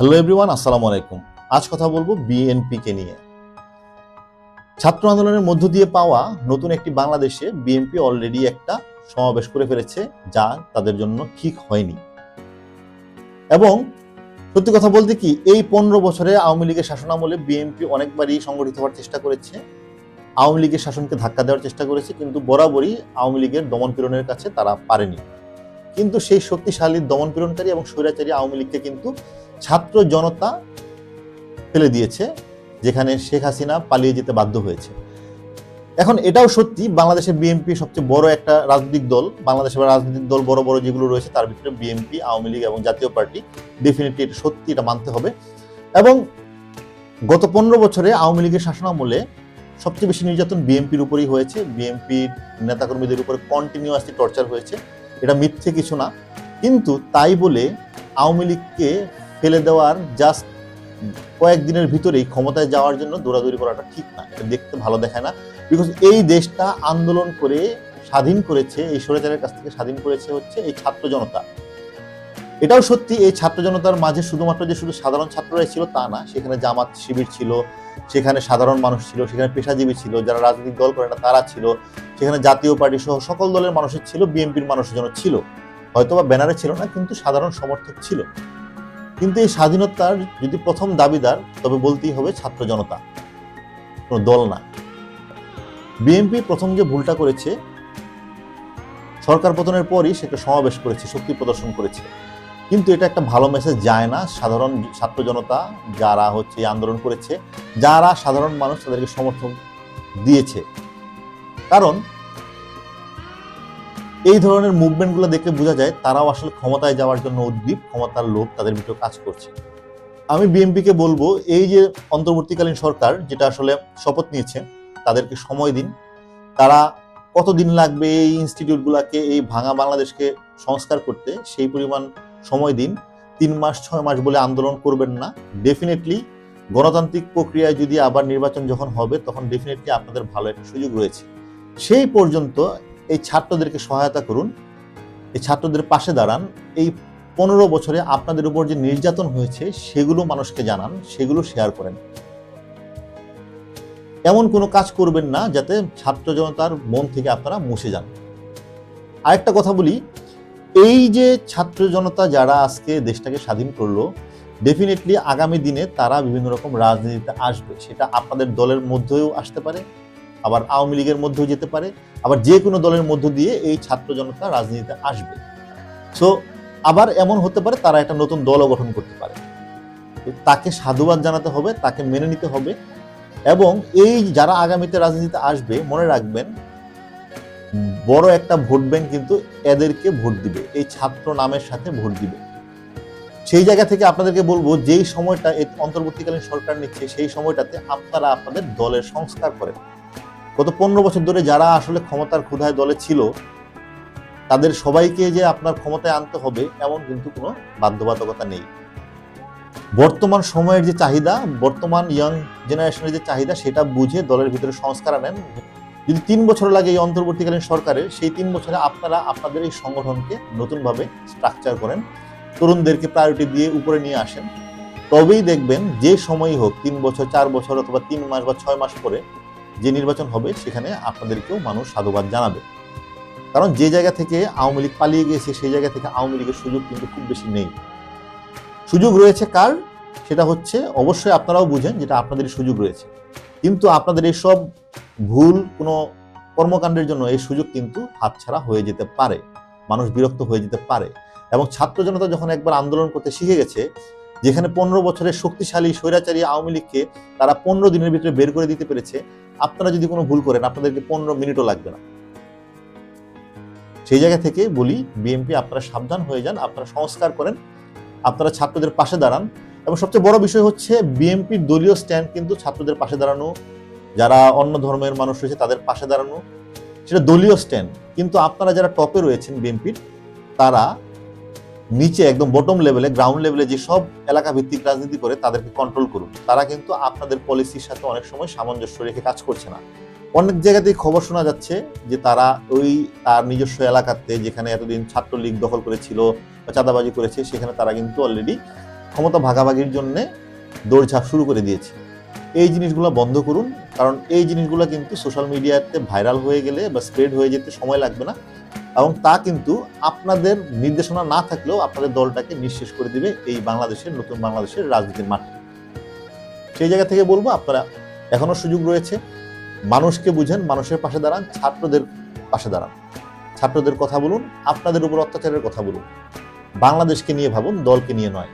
Hello everyone আসসালামু আলাইকুম। আজ কথা বলব বিএনপিকে নিয়ে। ছাত্র আন্দোলনের মধ্য দিয়ে পাওয়া নতুন একটি বাংলাদেশে বিএনপি অলরেডি একটা সমাবেশ করে ফেলেছে, যা তাদের জন্য ঠিক হয়নি। এবং সত্যি কথা বলতে কি, এই পনেরো বছরে আওয়ামী লীগের শাসনামলে বিএনপি অনেকবারই সংগঠিত হওয়ার চেষ্টা করেছে। আওয়ামী লীগের শাসনকে ধাক্কা দেওয়ার চেষ্টা করেছে, কিন্তু বরাবরই আওয়ামী লীগের দমন পীড়নের কাছে তারা পারেনি। কিন্তু সেই শক্তিশালী দমন পীড়নকারী এবং স্বৈরাচারী আওয়ামী লীগকে কিন্তু ছাত্র জনতা ফেলে দিয়েছে, যেখানে শেখ হাসিনা পালিয়ে যেতে বাধ্য হয়েছে। এখন এটাও সত্যি, বাংলাদেশের বিএনপি সবচেয়ে বড় একটা রাজনৈতিক দল, বাংলাদেশের রাজনৈতিক দল বড় বড় যেগুলো রয়েছে, তার ভিতরে বিএনপি আওয়ামী লীগ এবং জাতীয় পার্টি ডেফিনেটলি এটা সত্যি এটা মানতে হবে। এবং গত পনেরো বছরে আওয়ামী লীগের শাসনামলে সবচেয়ে বেশি নির্যাতন বিএনপির উপরেই হয়েছে। বিএনপির নেতাকর্মীদের উপরে কন্টিনিউয়াসলি টর্চার হয়েছে। এটা মিথ্যে কিছু না। কিন্তু তাই বলে আওয়ামী লীগকে ফেলে দেওয়ার জাস্ট কয়েকদিনের ভিতরেই ক্ষমতায় যাওয়ার জন্য দৌড়াদৌড়ি করাটা ঠিক না। এটা দেখতে ভালো দেখায় না। বিকজ এই দেশটা আন্দোলন করে স্বাধীন করেছে, এই স্বৈরাচারের কাছ থেকে স্বাধীন করেছে হচ্ছে এই ছাত্র জনতা। এটাও সত্যি, এই ছাত্র জনতার মাঝে শুধুমাত্র যে শুধু সাধারণ ছাত্ররাই ছিল তা না, সেখানে জামাত, শিবির ছিল সেখানে সাধারণ মানুষ ছিল, সেখানে পেশাজীবী ছিল, যারা রাজনৈতিক দল করে না, তারা ছিল। সেখানে জাতীয় পার্টি সহ সকল দলের মানুষের ছিল, বিএনপির মানুষের জন্য ছিল। হয়তো বা ব্যানারে ছিল না, কিন্তু সাধারণ সমর্থক ছিল। কিন্তু এই স্বাধীনতার যদি প্রথম দাবিদার, তবে বলতেই হবে ছাত্র জনতা। কোনো দল না। বিএনপি প্রথম যে ভুলটা করেছে, সরকার পতনের পরই সেটা সমাবেশ করেছে, শক্তি প্রদর্শন করেছে। কিন্তু এটা একটা ভালো মেসেজ যায় না। সাধারণ ছাত্র জনতা যারা হচ্ছে আন্দোলন করেছে, যারা সাধারণ মানুষ তাদেরকে সমর্থন দিয়েছে। কারণ এই ধরনের মুভমেন্টগুলো দেখে বোঝা যায়, তারাও আসলে ক্ষমতায় যাওয়ার জন্য উদ্দীপ ক্ষমতার লোভ তাদের ভিতরে কাজ করছে। আমি বিএনপিকে বলব, এই যে অন্তর্বর্তীকালীন সরকার যেটা আসলে শপথ নিয়েছে, তাদেরকে সময় দিন। তারা কতদিন লাগবে এই ইনস্টিটিউটগুলোকে এই ভাঙা বাংলাদেশকে সংস্কার করতে? সেই পরিমাণ সময় দিন। তিন মাস, ছয় মাস বলে আন্দোলন করবেন না। ডেফিনেটলি গণতান্ত্রিক প্রক্রিয়ায় যদি আবার নির্বাচন যখন হবে, তখন ডেফিনেটলি আপনাদের ভালো একটা সুযোগ রয়েছে। সেই পর্যন্ত এই ছাত্রদেরকে সহায়তা করুন। এই ছাত্রদের পাশে দাঁড়ান। এই পনেরো বছরে আপনাদের উপর যে নির্যাতন হয়েছে, সেগুলো মানুষকে জানান, সেগুলো শেয়ার করেন। এমন কোনো কাজ করবেন না, যাতে ছাত্র জনতার মন থেকে আপনারা মুছে যান। আরেকটা কথা বলি এই যে ছাত্র জনতা যারা আজকে দেশটাকে স্বাধীন করল ডেফিনেটলি আগামী দিনে তারা বিভিন্ন রকম রাজনীতিতে আসবে। সেটা আপনাদের দলের মধ্যেও আসতে পারে, আবার আওয়ামী লীগের মধ্যেও যেতে পারে, আবার যে কোনো দলের মধ্য দিয়ে এই ছাত্র জনতা রাজনীতিতে আসবে। সো আবার এমন হতে পারে তারা একটা নতুন দলও গঠন করতে পারে। তাকে সাধুবাদ জানাতে হবে, তাকে মেনে নিতে হবে এবং এই যারা আগামীতে রাজনীতিতে আসবে, মনে রাখবেন বড় একটা ভোট ব্যাংক কিন্তু এদেরকে ভোট দিবে, এই ছাত্র নামের সাথে ভোট দিবে। সেই জায়গা থেকে আপনাদেরকে বলব, যেই সময়টা অন্তর্বর্তীকালীন সরকার নিচ্ছে, সেই সময়টাতে আপনারা আপনাদের দলের সংস্কার করেন। গত পনেরো বছর ধরে যারা আসলে ক্ষমতার ক্ষুধায় দলে ছিল, তাদের সবাইকে যে আপনার ক্ষমতায় আনতে হবে, এমন কিন্তু কোনো বাধ্যবাধকতা নেই। বর্তমান সময়ের যে চাহিদা, বর্তমান ইয়াং জেনারেশনের যে চাহিদা, সেটা বুঝে দলের ভিতরে সংস্কার আনেন যদি তিন বছর লাগে এই অন্তর্বর্তীকালীন সরকারের সেই তিন বছরে আপনারা আপনাদের এই সংগঠনকে নতুনভাবে স্ট্রাকচার করেন, তরুণদেরকে প্রায়োরিটি দিয়ে উপরে নিয়ে আসেন। তবেই দেখবেন যে সময়ই হোক, তিন বছর, চার বছর অথবা তিন মাস বা ছয় মাস পরে যে নির্বাচন হবে, সেখানে আপনাদেরকেও মানুষ সাধুবাদ জানাবে। কারণ যে জায়গা থেকে আওয়ামী লীগ পালিয়ে গিয়েছে, সেই জায়গা থেকে আওয়ামী লীগের সুযোগ কিন্তু খুব বেশি নেই। সুযোগ রয়েছে কার? সেটা হচ্ছে অবশ্যই আপনারাও বুঝেন যেটা আপনাদের সুযোগ রয়েছে। কিন্তু আপনাদের এইসব ভুল, কোনো কর্মকাণ্ডের জন্য এই সুযোগ কিন্তু হাতছাড়া হয়ে যেতে পারে। মানুষ বিরক্ত হয়ে যেতে পারে। এবং ছাত্র জনতা যখন একবার আন্দোলন করতে শিখে গেছে, যেখানে পনেরো বছরের শক্তিশালী, স্বৈরাচারী আওয়ামী লীগকে তারা পনেরো দিনের ভিতরে বের করে দিতে পেরেছে, আপনারা যদি কোনো ভুল করেন, আপনাদেরকে পনেরো মিনিটও লাগবে না। সেই জায়গা থেকে বলি, বিএনপি আপনারা সাবধান হয়ে যান, আপনারা সংস্কার করেন, আপনারা ছাত্রদের পাশে দাঁড়ান। এবং সবচেয়ে বড় বিষয় হচ্ছে বিএনপির দলীয় স্ট্যান্ড কিন্তু ছাত্রদের পাশে দাঁড়ানো, যারা অন্য ধর্মের মানুষ রয়েছে তাদের পাশে দাঁড়ানো, সেটা দলীয় স্ট্যান্ড কিন্তু আপনারা যারা টপে রয়েছেন বিএনপির, তারা নিচে একদম বটম লেভেলে গ্রাউন্ড লেভেলে যে সব এলাকা ভিত্তিক রাজনীতি করে তাদেরকে কন্ট্রোল করুন। তারা কিন্তু আপনাদের পলিসির সাথে অনেক সময় সামঞ্জস্য রেখে কাজ করছে না। অনেক জায়গাতেই খবর শোনা যাচ্ছে যে তারা ওই তার নিজস্ব এলাকাতে যেখানে এতদিন ছাত্রলীগ দখল করেছিল বা চাঁদাবাজি করেছে, সেখানে তারা কিন্তু অলরেডি ক্ষমতা ভাগাভাগির জন্য দৌড়ঝাঁপ শুরু করে দিয়েছে। এই জিনিসগুলো বন্ধ করুন, কারণ এই জিনিসগুলো কিন্তু সোশ্যাল মিডিয়াতে ভাইরাল হয়ে গেলে বা স্প্রেড হয়ে যেতে সময় লাগবে না এবং তা কিন্তু আপনাদের নির্দেশনা না থাকলেও আপনাদের দলটাকে নিঃশেষ করে দিবে এই বাংলাদেশের নতুন বাংলাদেশের রাজনীতির মাঠে। সেই জায়গা থেকে বলব, আপনারা এখনও সুযোগ রয়েছে। মানুষকে বুঝেন, মানুষের পাশে দাঁড়ান, ছাত্রদের পাশে দাঁড়ান। ছাত্রদের কথা বলুন, আপনাদের উপর অত্যাচারের কথা বলুন। বাংলাদেশকে নিয়ে ভাবুন, দলকে নিয়ে নয়।